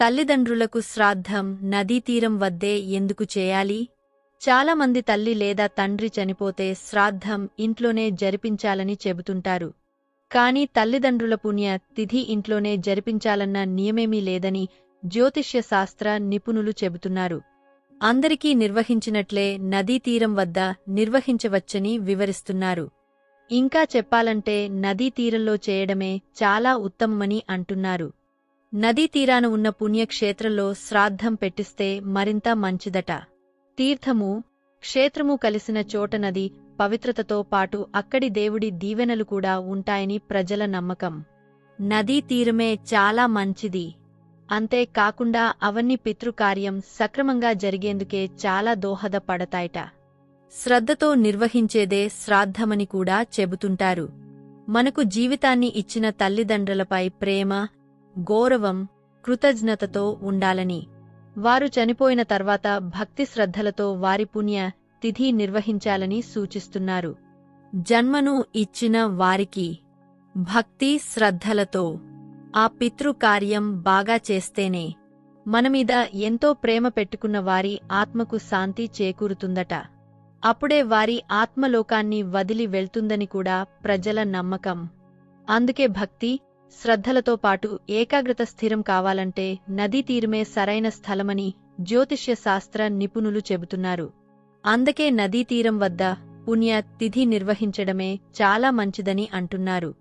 తల్లిదండ్రులకు శ్రాద్ధం నదీతీరం వద్దే ఎందుకు చేయాలి? చాలామంది తల్లి లేదా తండ్రి చనిపోతే శ్రాద్ధం ఇంట్లోనే జరిపించాలని చెబుతుంటారు. కాని తల్లిదండ్రుల పుణ్య తిథి ఇంట్లోనే జరిపించాలన్న నియమేమీ లేదని జ్యోతిష్య శాస్త్ర నిపుణులు చెబుతున్నారు. అందరికీ నిర్వహించినట్లే నదీతీరం వద్ద నిర్వహించవచ్చని వివరిస్తున్నారు. ఇంకా చెప్పాలంటే నదీ తీరంలో చేయడమే చాలా ఉత్తమమని అంటున్నారు. నదీ తీరాన ఉన్న పుణ్యక్షేత్రంలో శ్రాద్ధం పెట్టిస్తే మరింత మంచిదట. తీర్థము క్షేత్రము కలిసిన చోట నది పవిత్రతతో పాటు అక్కడి దేవుడి దీవెనలు కూడా ఉంటాయని ప్రజల నమ్మకం. నదీ తీరమే చాలా మంచిది. అంతే కాకుండా అవన్నీ పితృకార్యం సక్రమంగా జరిగేందుకే చాలా దోహదపడతాయట. శ్రద్ధతో నిర్వహించేదే శ్రాద్ధమని కూడా చెబుతుంటారు. మనకు జీవితాన్ని ఇచ్చిన తల్లిదండ్రులపై ప్రేమ గౌరవం కృతజ్ఞతతో ఉండాలని. వారు చనిపోయిన తర్వాత భక్తి శ్రద్ధలతో వారి పుణ్య తిథి నిర్వహించాలని సూచిస్తున్నారు. జన్మను ఇచ్చిన వారికి భక్తి శ్రద్ధలతో ఆ పితృకార్యం బాగా చేస్తేనే మనమీద ఎంతో ప్రేమ పెట్టుకున్న వారి ఆత్మకు శాంతి చేకూరుతుందట. అప్పుడే వారి ఆత్మలోకాన్ని వదిలి వెళ్తుందని కూడా ప్రజల నమ్మకం. అందుకే భక్తి శ్రద్ధలతో పాటు ఏకాగ్రత స్థిరం కావాలంటే నదీ తీరమే సరైన స్థలమని జ్యోతిష్య శాస్త్ర నిపుణులు చెబుతున్నారు. అందుకే నదీ తీరం వద్ద పుణ్య తిథి నిర్వహించడమే చాలా మంచిదని అంటున్నారు.